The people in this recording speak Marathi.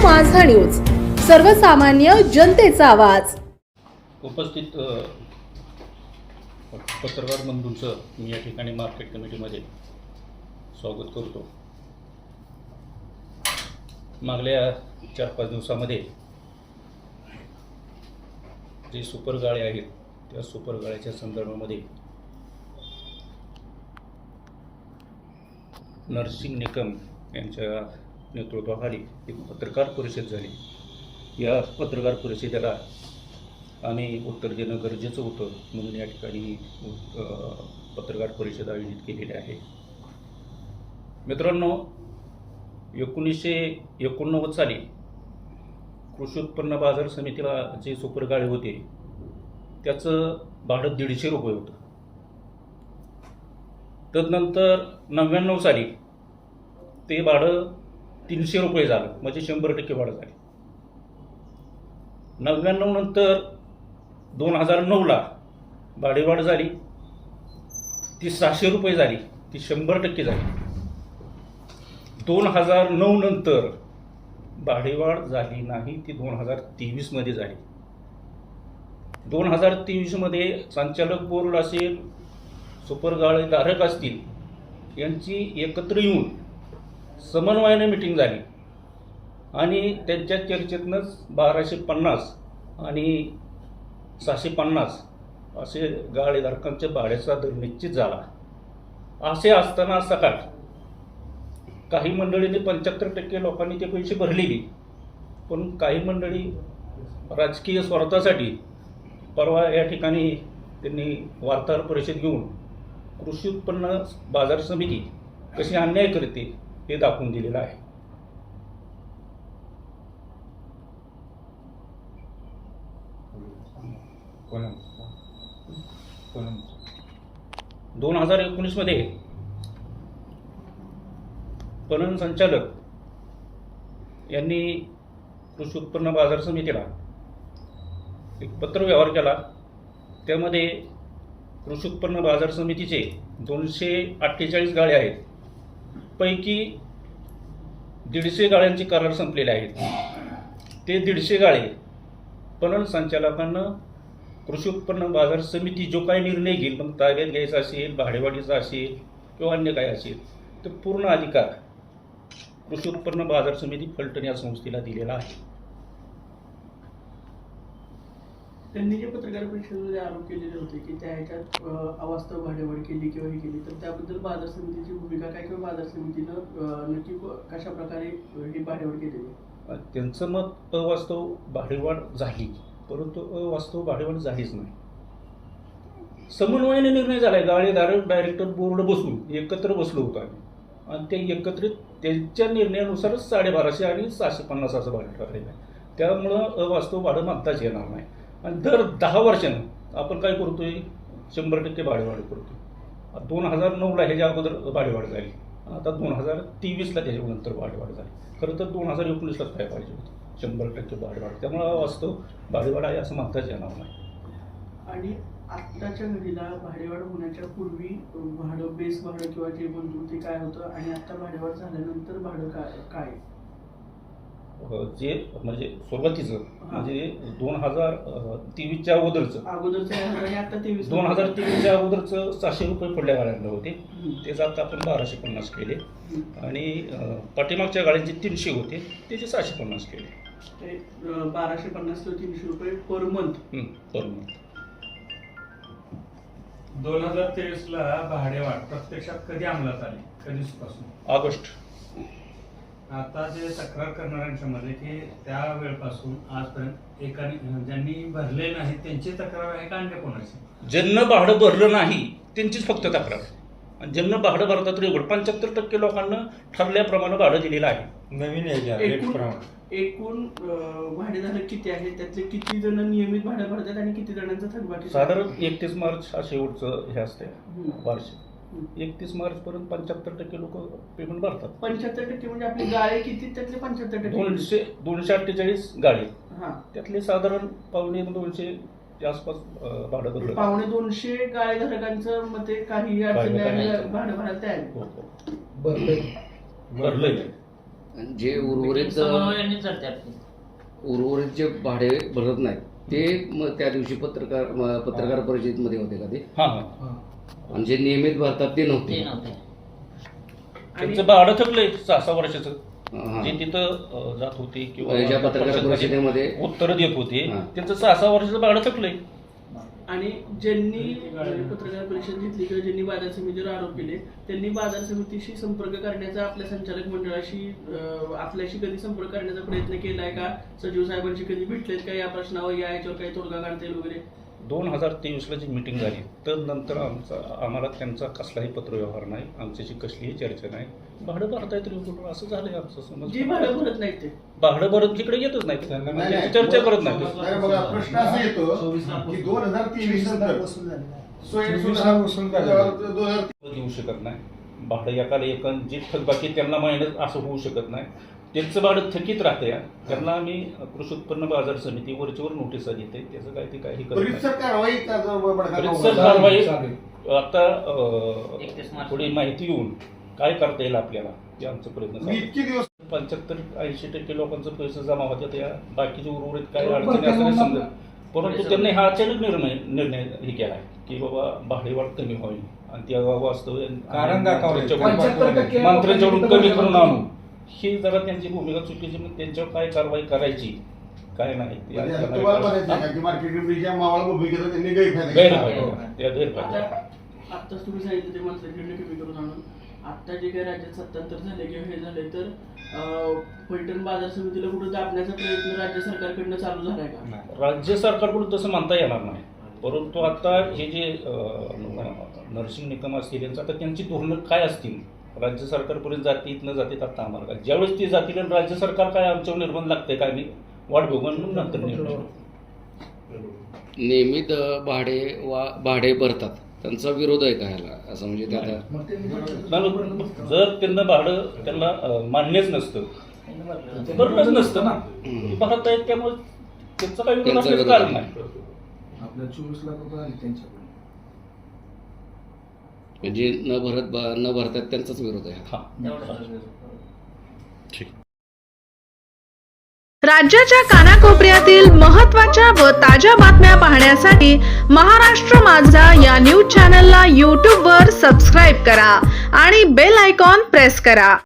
माझा न्यूज. सर्वसामान्य जनतेचा आवाज. उपस्थित पत्रकार बंधूंचं मी या ठिकाणी मार्केट कमिटीमध्ये स्वागत करतो. मागल्या चार पाच दिवसामध्ये जे सुपर गाळे आहेत त्या सुपर गाळ्याच्या संदर्भामध्ये नरसिंग निकम यांच्या नेतृत्वाखाली एक पत्रकार परिषद झाली. या पत्रकार परिषदेला आम्ही उत्तर देणं गरजेचं होतं म्हणून या ठिकाणी पत्रकार परिषद आयोजित केलेली आहे. मित्रांनो एकोणीसशे एकोणनव्वद साली कृषी उत्पन्न बाजार समितीला जे सुपरगाळे होते त्याचं भाडं दीडशे रुपये होतं. तदनंतर नव्याण्णव साली ते भाडं तीनशे रुपये झालं. म्हणजे शंभर टक्के वाढ झाली. नव्याण्णव नंतर दोन हजार नऊला भाडेवाढ झाली. ती सहाशे रुपये झाली. ती शंभर टक्के झाली. दोन हजार नऊ नंतर भाडेवाढ झाली नाही ती दोन हजार तेवीसमध्ये झाली. दोन हजार तेवीसमध्ये संचालक बोर्ड असेल सुपरगाळेधारक असतील यांची एकत्र येऊन समन्वयाने मिटिंग झाली. आणि त्यांच्या चर्चेतनंच बाराशे पन्नास आणि सहाशे पन्नास असे गाळेधारकांच्या भाड्याचा दर निश्चित झाला. असे असताना सकाळ काही मंडळींनी पंच्याहत्तर टक्के लोकांनी ते पैसे भरलेली. पण काही मंडळी राजकीय स्वार्थासाठी परवा या ठिकाणी त्यांनी वार्ताहर परिषद घेऊन कृषी उत्पन्न बाजार समिती कशी अन्याय करते हे दाखवून दिलेलं आहे. दोन हजार एकोणीसमध्ये पणन संचालक यांनी कृषी उत्पन्न बाजार समितीला एक पत्र व्यवहार केला. त्यामध्ये कृषी उत्पन्न बाजार समितीचे दोनशे अठ्ठेचाळीस गाळे आहेत. पैकी दीडशे गाळ्यांचे करार संपलेले आहेत. ते दीडशे गाळे पणन संचालकांना कृषी उत्पन्न बाजार समिती जो काही निर्णय घेईल मग ताब्यात घ्यायचा असेल भाडेवाडीचा असेल किंवा अन्य काय असेल तर पूर्ण अधिकार कृषी उत्पन्न बाजार समिती फलटण या संस्थेला दिलेला आहे. त्यांनी जे पत्रकार परिषदेमध्ये आरोप केलेले होते की त्या ह्याच्यात अवास्तव भाडेवाढ केली किंवा हे केली तर त्याबद्दल बाजार समितीची भूमिका काय किंवा बाजार समितीनं नक्की कशा प्रकारे ही भाडेवाढ केलेली त्यांचं मत अवास्तव भाडेवाढ झाली परंतु अवास्तव भाडेवाढ झालीच नाही. समन्वयाने निर्णय झालाय गाळेधारक डायरेक्टर बोर्ड बसून एकत्र बसलो होतो आम्ही. आणि ते एकत्रित त्यांच्या निर्णयानुसारच साडेबाराशे आणि सहाशे पन्नास असं भाडं ठरलेलं आहे. त्यामुळं अवास्तव भाडं मागताच येणार नाही. आणि दर दहा वर्षानं आपण काय करतोय? शंभर टक्के भाडेवाढ करतोय. दोन हजार नऊला ह्याच्या अगोदर भाडेवाढ झाली. आता दोन हजार तेवीसला त्याच्यानंतर भाडेवाढ झाली. खरं तर दोन हजार एकोणीसलाच काय पाहिजे होतं? शंभर टक्के भाडेवाढ. त्यामुळं वास्तव भाडेवाढ आहे असं म्हणताच येणार नाही. आणि आत्ताच्या घडीला भाडेवाढ होण्याच्या पूर्वी भाडं बेस भाडं किंवा जे म्हणतो ते काय होतं? आणि आत्ता भाडेवाढ झाल्यानंतर भाडं काय काय? आहे? जे म्हणजे सुरुवातीचं म्हणजे दोन हजार तेवीसच्या अगोदरचं. तेवीस. दोन हजार तेवीसच्या अगोदरचं सहाशे रुपये पडल्या गाड्यांना होते. तेच आता आपण बाराशे पन्नास केले. आणि पाठीमागच्या गाड्यांचे तीनशे होते. त्याचे सहाशे पन्नास केले. बाराशे पन्नास ते तीनशे रुपये पर मंथ per month. दोन हजार तेवीस ला भाडेवाढ प्रत्यक्षात कधी अंमलात आली? कधीपासून ऑगस्ट. आता जे तक्रार करणाऱ्यांच्या मध्ये की त्या वेळपासून आजपर्यंत एकाने ज्यांनी भरले नाही त्यांची तक्रार आहे का अन्य कोणाची? ज्यांना भाडं भरलं नाही त्यांचीच फक्त तक्रार. आणि ज्यांना भाडं भरतात तर एवढं पंच्याहत्तर टक्के लोकांना ठरल्याप्रमाणे भाडं दिलेलं आहे. नवीन याच्या एकूण भाडेधारक किती आहेत? त्यातले किती जण नियमित भाडं भरतात आणि किती जणांचा थकबाकी साधारण एकतीस मार्च हा शेवटचं हे असते. वार्षिक. एकतीस मार्च पर्यंत पंच्याहत्तर टक्के लोक पेमेंट भरतात. पंच्याहत्तर टक्के म्हणजे आपली गाळे किती? त्यातले पंच्याहत्तर टक्के दोनशे दोनशे अठ्ठेचाळीस गाडी. हा. त्यातले साधारण पावणे दोनशे च्या आसपास अं, भाडं भरलं. पावणे दोनशे गाळे धारकांचं मते काही अडचण काही नाही आणि अडचण. भाडं भरायला तयार आहे. हो, हो. भरलंय. आणि जे उर्वरित उर्वरित जे भाडे भरत नाहीत ते मग त्या दिवशी पत्रकार म- पत्रकार परिषदेमध्ये होते का ते? हां. हां. आणि जे नियमित भरतात ते नव्हते. त्यांचं भाडं थकलंय सहा सहा वर्षाचं. हां. जे तिथं अं, जात होते किंवा ज्या पत्रकार परिषदेमध्ये. उत्तर देत होते. हां. त्यांचं सहा सहा वर्षाचं भाडं थकलंय आणि ज्यांनी म्हणजे पत्रकार परिषद घेतली किंवा ज्यांनी बाजार समितीवर आरोप केले त्यांनी बाजार समितीशी संपर्क करण्याचा आपल्या संचालक मंडळाशी अं, आपल्याशी कधी संपर्क करण्याचा प्रयत्न केलाय का? सचिव साहेबांशी कधी भेटलेत का? या प्रश्नावर या याच्यावर काही तोडगा काढता येईल वगैरे. दोन हजार तेवीसला जी मिटिंग झाली तर नंतर आमचा आम्हाला त्यांचा कसलाही पत्रव्यवहार नाही आमच्याशी कसलीही चर्चा नाही. भाडं भरता येत कुठं? असं झालंय आमचं समज. जी भाडं भरत नाहीत ते. भाडं भरत तिकडे येतच नाही. नाही, नाही. चर्चा करत नाही. नाही, बघा प्रश्न असा येतो की दोन हजार तेवीस नंतर देऊ शकत नाही. भाडं एकाला एक जे थकबाकी त्यांना महिन्यात असं होऊ शकत नाही. त्यांचं भाडं थकीत राहते त्यांना आम्ही कृषी उत्पन्न बाजार समिती वरच्यावर नोटीस देते त्याचं काय ते काही करत नाही. परिसर कारवाई. आता. थोडी माहिती येऊन काय करता येईल आपल्याला ते आमचं प्रयत्न पंच्याहत्तर ऐंशी टक्के लोकांचे पैसे जमा होतात या बाकीचे उर्वरित काय अडचणी असं नाही समजत परंतु त्यांनी हा अचानक निर्णय निर्णय हे केला की बाबा भाडेवाढ कमी होईल आणि त्या वास्तव कारण दाखवलंय. मंत्र्यांच्याकडून- 75% मंत्र्यांच्याकडून लोकांनी कमी करून. आणू ही जरा त्यांची भूमिका चुकीची मग त्यांच्यावर काय कारवाई करायची? काय नाही. ते म्हणजे त्यांना तुम्हाला म्हणायचं विचारा. आहे का की मार्केट कमिटीच्या मावाला भूमिकेचा त्यांनी गैरफायदा गैरफायदा घेतला. त्या गैरफायदा आता आत्ताच तुम्ही सांगितलं ते मंत्र्यांकडनं कमी करून आणून. आता जे काही राज्यात सत्तांतर झाले किंवा हे झाले तर अं, फलटण बाजार समितीला कुठं दाबण्याचा प्रयत्न राज्य सरकारकडनं चालू झालाय का? राज्य सरकारकडून तसं म्हणता येणार नाही. परंतु आता हे जे अं, नर्सिंग निकम असतील यांचं आता त्यांची धोरणं काय असतील? राज्य सरकारपर्यंत जातीत न जातीत आता आम्हाला काय? ज्यावेळेस ते जातील आणि राज्य सरकार काय आमच्यावर निर्बंध लागते काय मी वाट बघू आणि मग नंतर निर्णय. नियमित भाडे वा भाडे भरतात. त्यांचा विरोध आहे का ह्याला? असं म्हणजे ते आता मग ते नाही, जर त्यांना भाडं त्यांना मान्यच नसतं भरलंच नसतं ना. भरत आहेत त्यामुळे त्यांचं काही विरोध कारण नाही. आपल्या चोवीस लाख रुपये आले त्यांच्याकडून. म्हणजे न भरत ब- न भरतात त्यांचाच विरोध आहे. हा. राज्याच्या कानाकोपऱ्यातील महत्त्वाच्या व ताज्या बातम्या पाहण्यासाठी महाराष्ट्र माझा या न्यूज चॅनलला यूट्यूबवर सबस्क्राईब करा आणि बेल आयकॉन प्रेस करा.